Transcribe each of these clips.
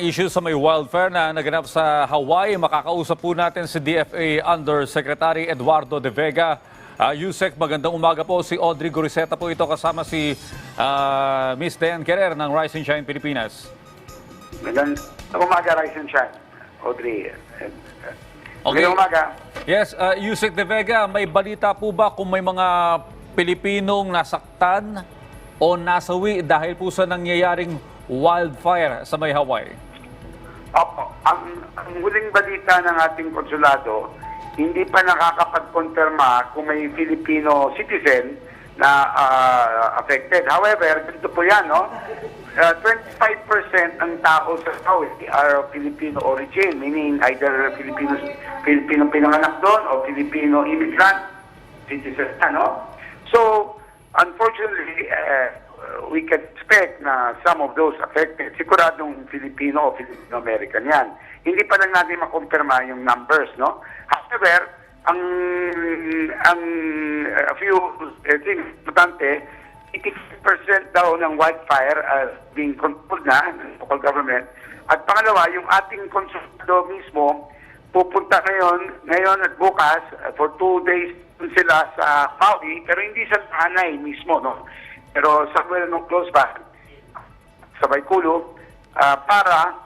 issue sa may wildfire na naganap sa Hawaii. Makakausap po natin si DFA Undersecretary Eduardo De Vega. Uh, Yusek, magandang umaga po. Si Audrey Goriseta po ito kasama si ah, Miss Diane Querer ng Rise and Shine Pilipinas. Magandang umaga, Rise and Shine. Audrey. Okay. Magandang umaga. Yes, uh, Yusek De Vega, may balita po ba kung may mga Pilipinong nasaktan o nasawi dahil po sa nangyayaring wildfire sa may Hawaii? Opo, ang, ang huling balita ng ating konsulado, hindi pa nakakapag-confirma kung may Filipino citizen na ah, affected. However, ganito po yan, no? Ah, 25% ng tao sa Saudi are Filipino origin, meaning either Filipino, Filipino pinanganak doon o Filipino immigrant citizen, ano? So, unfortunately, eh, we can expect na some of those affected, siguradong Filipino o Filipino-American yan. Hindi pa lang natin makumpirma yung numbers, no? However, ang ang a few I think importante 80% daw ng wildfire are being controlled na ng local government. At pangalawa, yung ating konsulado mismo pupunta ngayon, ngayon at bukas uh, for two days sila sa Maui, pero hindi sa Hanay mismo, no? Pero somewhere no close by, sa Baykulu, ah, para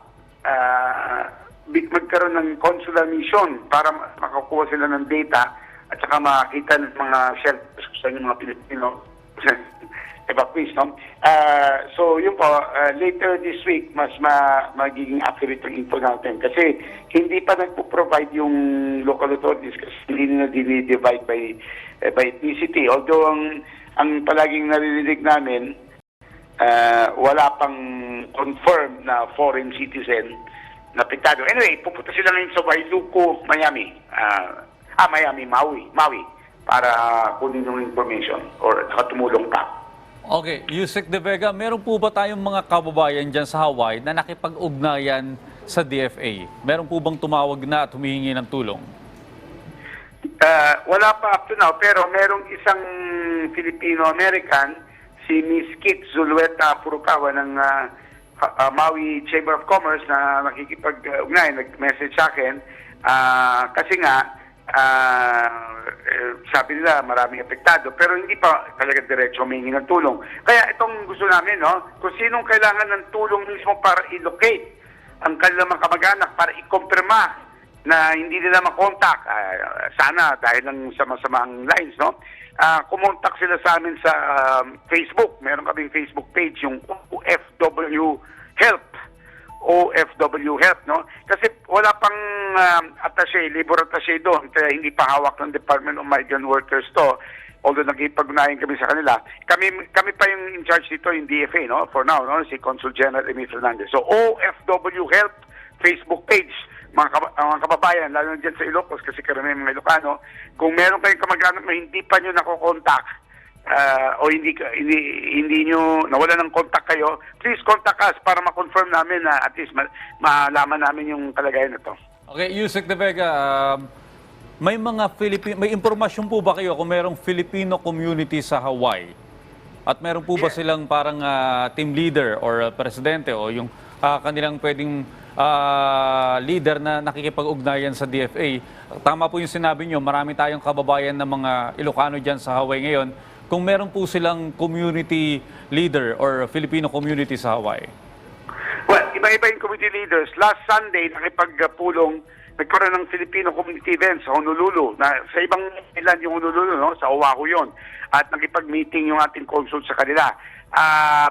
big magkaroon ng consular mission para ma- makakuha sila ng data at saka makakita ng mga shelters kung saan yung mga Pilipino evacuees, no? Ah, so, yun po, ah, later this week, mas ma magiging accurate yung info natin. Kasi hindi pa nagpo-provide yung local authorities kasi hindi nila divide by, eh, by ethnicity. Although, ang, ang palaging naririnig namin, ah, wala pang confirmed na foreign citizen na apektado. Anyway, pupunta sila ngayon sa Wailuku, Miami. Ah, ah, Miami, Maui, Maui para kunin yung information or saka tumulong pa. Okay, Yusek De Vega, meron po ba tayong mga kababayan dyan sa Hawaii na nakipag-ugnayan sa DFA? Meron po bang tumawag na at humihingi ng tulong? Ah, wala pa up to now, pero merong isang Filipino-American, si Miss Kit Zulueta Furukawa ng Ha- ah, Maui Chamber of Commerce na nakikipag-ugnay, nag-message sa akin. Ah, kasi nga, eh, sabi nila maraming apektado, pero hindi pa talaga diretso humingi ng tulong. Kaya itong gusto namin, no, kung sinong kailangan ng tulong mismo para i-locate ang kanilang mga kamag-anak, para i-confirma na hindi nila makontak. Ah, sana dahil lang sa masamang lines, no? Ah, kumontak sila sa amin sa um, Facebook. Meron kaming Facebook page, yung OFW Help. OFW Help, no? Kasi wala pang um, attaché, labor attaché doon. Kaya hindi pa hawak ng Department of Migrant Workers to. Although nagipag-unayan kami sa kanila. Kami kami pa yung in charge dito, yung DFA, no? For now, no? Si Consul General Emil Fernandez. So, OFW Help Facebook page ang mga kababayan, lalo na dyan sa Ilocos kasi karamihan mga Ilocano, kung meron kayong kamag-anak na hindi pa nyo nakokontak ah, o hindi, hindi, hindi nyo nawala ng contact kayo, please contact us para ma-confirm namin na at least ma- malaman namin yung kalagayan na to. Okay, Yusek De Vega, um, may mga Filipino, may impormasyon po ba kayo kung merong Filipino community sa Hawaii? At meron po ba silang parang ah, team leader or ah, presidente o yung ah, kanilang pwedeng ah, leader na nakikipag-ugnayan sa DFA? Tama po yung sinabi nyo, marami tayong kababayan ng mga Ilocano dyan sa Hawaii ngayon. Kung meron po silang community leader or Filipino community sa Hawaii? Well, iba-iba yung community leaders. Last Sunday, nakipagpulong, nagkaroon ng Filipino community event sa Honolulu. Na, sa ibang island yung Honolulu, no? sa Oahu yon At nakipag-meeting yung ating consul sa kanila. Ah,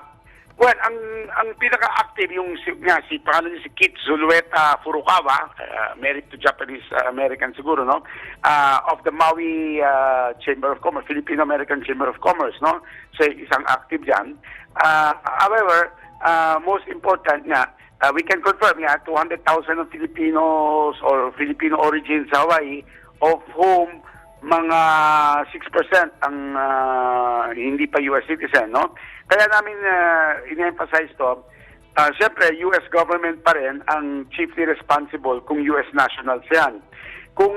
well, ang ang pinaka-active yung si, nga, si, niya si Kit Zulueta Furukawa, ah, married to Japanese ah, American siguro, no? Ah, of the Maui ah, Chamber of Commerce, Filipino-American Chamber of Commerce, no? So, isang active dyan. Ah, however, uh, most important nga, uh, we can confirm nga 200,000 of Filipinos or Filipino origin sa Hawaii of whom mga 6% ang uh, hindi pa US citizen, no? Kaya namin uh, in-emphasize to, uh, siyempre US government pa rin ang chiefly responsible kung US nationals yan. Kung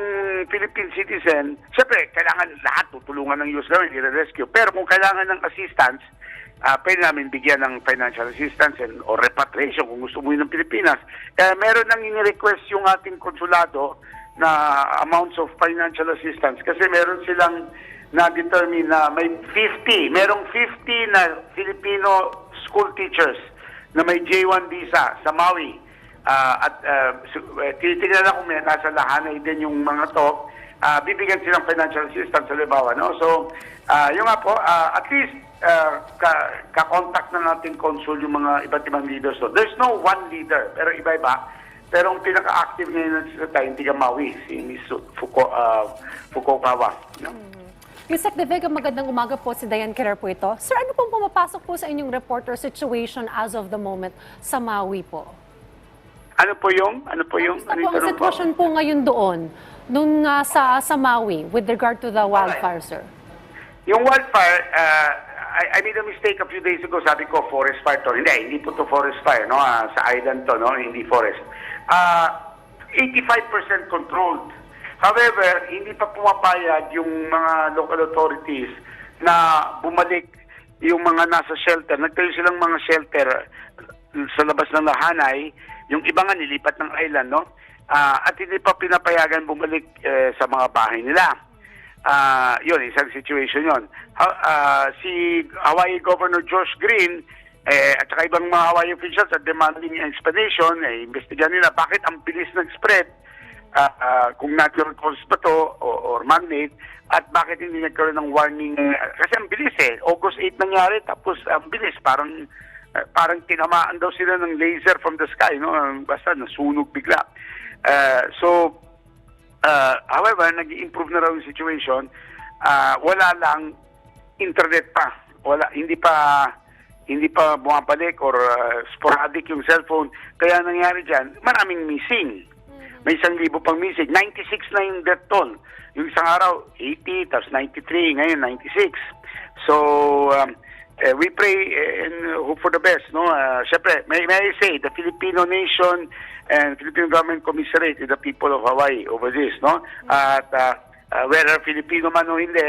Philippine citizen, siyempre kailangan lahat tutulungan ng US government i-rescue. Pero kung kailangan ng assistance, ah, pwede namin bigyan ng financial assistance and, or repatriation kung gusto mo yun ng Pilipinas. Kaya meron nang ini-request yung ating konsulado na amounts of financial assistance kasi meron silang na-determine na may 50, merong 50 na Filipino school teachers na may J1 visa sa Maui. Ah, at uh, tinitingnan na kung may nasa lahanay din yung mga to, ah, bibigyan silang financial assistance sa Libawa. No? So, ah, yung nga po, ah, at least ah, ka- ka-contact na natin consul yung mga iba't ibang leaders. So, there's no one leader, pero iba-iba. Pero ang pinaka-active ngayon sa tayo, hindi ka Maui, si Miss Fuko, ah, Fukukawa. No? Yusek De Vega, magandang umaga po si Diane Kerer po ito. Sir, ano pong pumapasok po sa inyong reporter situation as of the moment sa Maui po? Ano po yung? Ano po yung? Ano po yung ang tanong po? sitwasyon po ngayon doon, nung ah, sa, sa Maui, with regard to the wildfire, sir? Yung wildfire, uh, I, I made a mistake a few days ago. Sabi ko, forest fire to. Hindi, hindi po to forest fire. No? Ah, sa island to, no? hindi forest. Uh, 85% controlled. However, hindi pa pumapayag yung mga local authorities na bumalik yung mga nasa shelter. Nagtayo silang mga shelter sa labas ng Lahanay. Yung iba nga nilipat ng island, no? Ah, at hindi pa pinapayagan bumalik eh, sa mga bahay nila. Ah, yun, isang situation. Ha- ah, si Hawaii Governor Josh Green eh, at saka ibang mga Hawaii officials at demanding explanation, eh, investigan nila bakit ang bilis nag-spread ah, ah, kung natural causes ba to o, or man-made at bakit hindi nagkaroon ng warning ah, kasi ang bilis eh August 8 nangyari tapos ang bilis parang ah, parang tinamaan daw sila ng laser from the sky no basta nasunog bigla Ah, so Uh, however, nag-improve na raw yung situation. Ah, wala lang internet pa. Wala hindi pa hindi pa bumabalik or uh, sporadic yung cellphone. Kaya nangyari diyan, maraming missing. May isang libo pang missing. 96 na yung death toll. Yung isang araw, 80, tapos 93, ngayon 96. So, um, eh, we pray and hope for the best. No? Uh, Siyempre, may, may I say, the Filipino nation and Filipino government commiserate with the people of Hawaii over this. No? At uh, uh, whether Filipino man o hindi,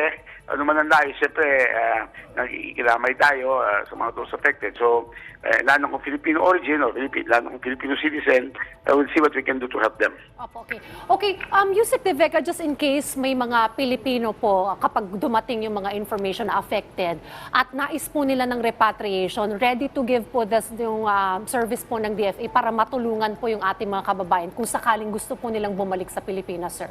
ano man ang lahi, siyempre, uh, nakikilamay tayo uh, sa mga those affected. So, uh, lalo kung Filipino origin or Filipino, lalo kung Filipino citizen, uh, we'll see what we can do to help them. Opo, okay. Okay, um, Yusek De Vega, just in case may mga Pilipino po, kapag dumating yung mga information na affected at nais po nila ng repatriation, ready to give po this, yung um, service po ng DFA para matulungan po yung ating mga kababayan kung sakaling gusto po nilang bumalik sa Pilipinas, sir.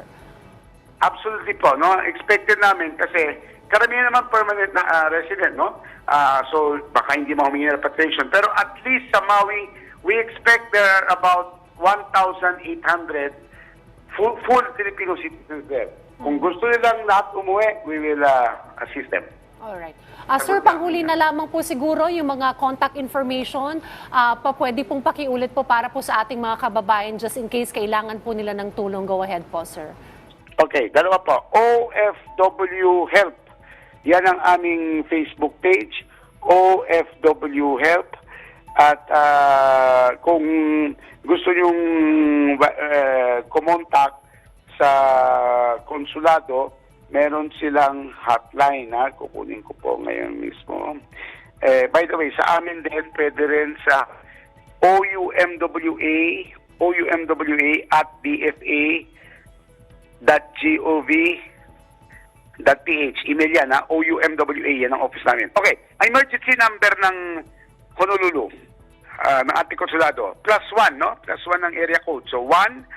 Absolutely po, no? Expected namin kasi karamihan naman permanent na ah, resident, no? Ah, so baka hindi mo humingi ng repatriation. Pero at least sa Maui, we expect there are about 1,800 full, full Filipino citizens there. Kung gusto nilang lahat umuwi, we will ah, assist them. Alright. Ah, sir, panghuli na lamang po siguro yung mga contact information. Ah, pa pwede pong pakiulit po para po sa ating mga kababayan just in case kailangan po nila ng tulong. Go ahead po, sir. Okay, dalawa po. OFW Help. Yan ang aming Facebook page. OFW Help. At ah, kung gusto nyong uh, kumontak sa konsulado, meron silang hotline na kukunin ko po ngayon mismo. Eh, by the way, sa amin din, pwede rin sa OUMWA, OUMWA at DFA .gov.ph. Email yan, ha? OUMWA, yan ang office namin. Okay, emergency number ng Honolulu, ah, ng ating konsulado, plus one, no? Plus one ang area code. So, one,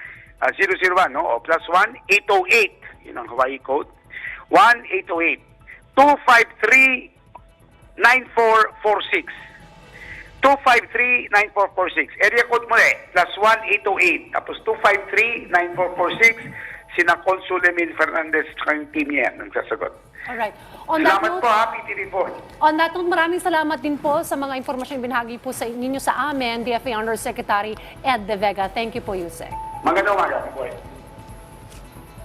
ah, 001, no? O plus one, 808, yun ang Hawaii code. 1-808. 253 9446. 253-9446. Area code mo eh, plus 1-808. Tapos 253-9446. Sina Consul Emil Fernandez at yung team niya nagsasagot. Alright. On that Salamat note, po ha, PTV po. On that note, maraming salamat din po sa mga impormasyon binahagi po sa ninyo sa amin, DFA Undersecretary Ed De Vega. Thank you po, Yusek. Magandang umaga po.